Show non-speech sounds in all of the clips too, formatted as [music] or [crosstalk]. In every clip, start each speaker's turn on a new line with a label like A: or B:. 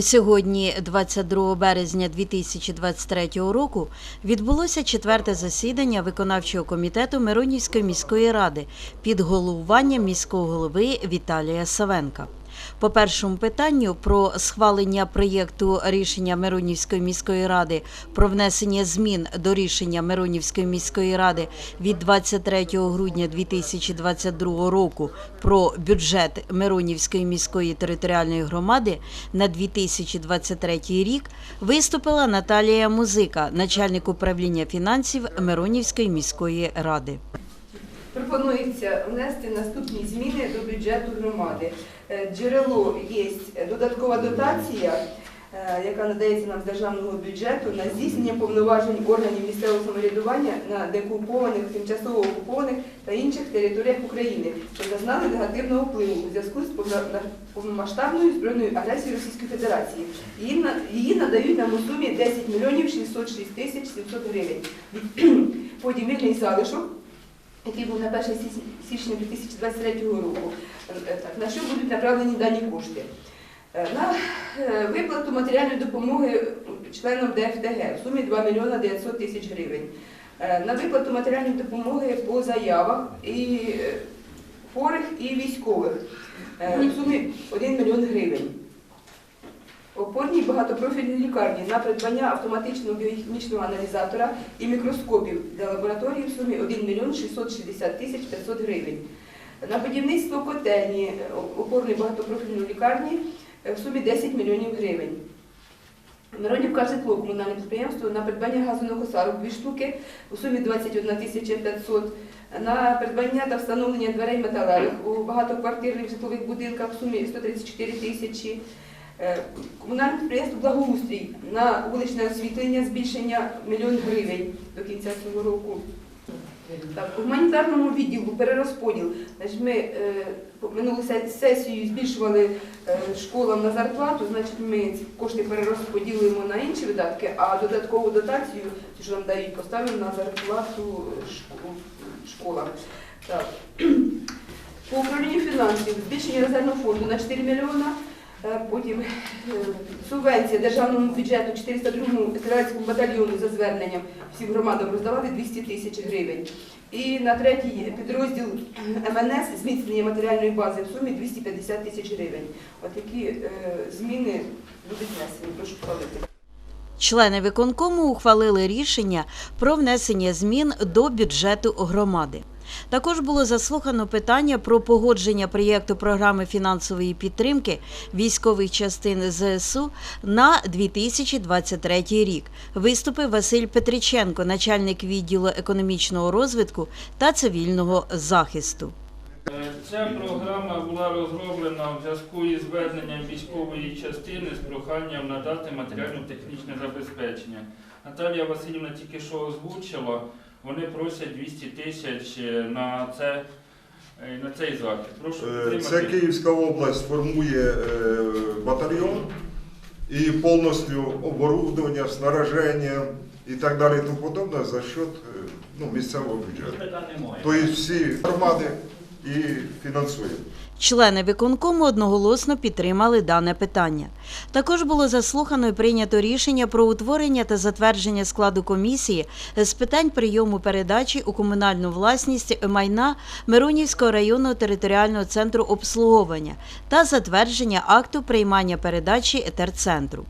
A: Сьогодні, 22 березня 2023 року, відбулося четверте засідання виконавчого комітету Миронівської міської ради під головуванням міського голови Віталія Савенка. По першому питанню про схвалення проєкту рішення Миронівської міської ради про внесення змін до рішення Миронівської міської ради від 23 грудня 2022 року про бюджет Миронівської міської територіальної громади на 2023 рік виступила Наталія Музика, начальник управління фінансів Миронівської міської ради.
B: Пропонується внести наступні зміни до бюджету громади. Е, Джерело є додаткова дотація, е, яка надається нам з державного бюджету на здійснення повноважень органів місцевого самоврядування на деокупованих, тимчасово окупованих та інших територіях України, що зазнали негативного впливу у зв'язку з повномасштабною збройною агресією Російської Федерації. Її надають нам у сумі 10 мільйонів 606 тисяч 700 гривень. [clears throat] Потім вільний залишок який був на 1 січня 2023 року. Е, Так, на що будуть направлені дані кошти? Е, На е, виплату матеріальної допомоги членам ДФТГ в сумі 2 мільйона 900 тисяч гривень. Е, На виплату матеріальної допомоги по заявах і е, хворих і військових е, в сумі 1 мільйон гривень. Опорній багатопрофільній лікарні на придбання автоматичного біохімічного аналізатора і мікроскопів для лабораторії в сумі 1 мільйон 660 тисяч 500 гривень. На будівництво котельні е, опорної багатопрофільної лікарні е, в сумі 10 мільйонів гривень. Миронівка житло комунальне підприємство на придбання газонокосарок 2 штуки у сумі 21 тисяча 500, на придбання та встановлення дверей металевих у багатоквартирних житлових будинках в сумі 134 тисячі. Е, Комунальне підприємство Благоустрій на вуличне освітлення збільшення мільйон гривень до кінця цього року. Так, у гуманітарному відділу перерозподіл. Значить, ми е, минулу сесію збільшували е, школам на зарплату, значить ми ці кошти перерозподілуємо на інші видатки, а додаткову дотацію, що нам дають, поставимо на зарплату школ- школам. [clears throat] По управлінню фінансів збільшення резервного фонду на 4 мільйона. Е, Потім е, субвенція державному бюджету 402-му стрілецькому батальйону за зверненням всім громадам роздавали 200 тисяч гривень. І на третій підрозділ МНС зміцнення матеріальної бази в сумі 250 тисяч гривень. От такі е, зміни будуть внесені. Прошу проводити.
A: Члени виконкому ухвалили рішення про внесення змін до бюджету громади. Також було заслухано питання про погодження проєкту програми фінансової підтримки військових частин ЗСУ на 2023 рік. Виступив Василь Петриченко, начальник відділу економічного розвитку та цивільного захисту.
C: Ця програма була розроблена в зв'язку із зверненням військової частини з проханням надати матеріально-технічне забезпечення. Наталія Васильівна тільки що озвучила, вони просять 200 тисяч е, на, це, е, на цей захід. Прошу
D: Е, Це. Київська область формує батальйон і повністю оборудовання, снаряження і так далі і тому подобне за счет ну, місцевого бюджету. Тобто всі громади і фінансуємо.
A: Члени виконкому одноголосно підтримали дане питання. Також було заслухано і прийнято рішення про утворення та затвердження складу комісії з питань прийому передачі у комунальну власність майна Миронівського районного територіального центру обслуговування та затвердження акту приймання передачі терцентру.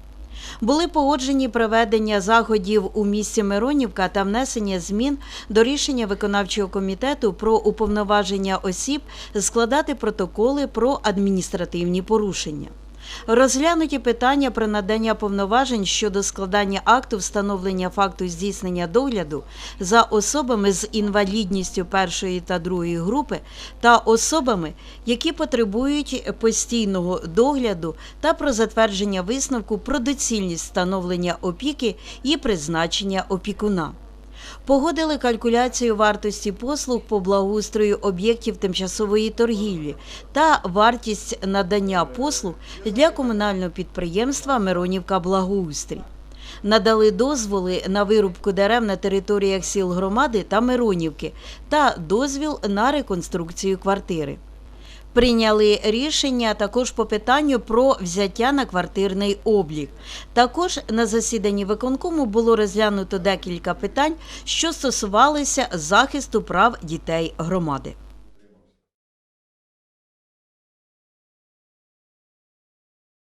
A: Були погоджені проведення заходів у місті Миронівка та внесення змін до рішення виконавчого комітету про уповноваження осіб складати протоколи про адміністративні порушення. Розглянуті питання про надання повноважень щодо складання акту встановлення факту здійснення догляду за особами з інвалідністю першої та другої групи та особами, які потребують постійного догляду, та про затвердження висновку про доцільність встановлення опіки і призначення опікуна. Погодили калькуляцію вартості послуг по благоустрою об'єктів тимчасової торгівлі та вартість надання послуг для комунального підприємства Миронівка Благоустрій. Надали дозволи на вирубку дерев на територіях сіл громади та Миронівки та дозвіл на реконструкцію квартири. Прийняли рішення також по питанню про взяття на квартирний облік. Також на засіданні виконкому було розглянуто декілька питань, що стосувалися захисту прав дітей громади.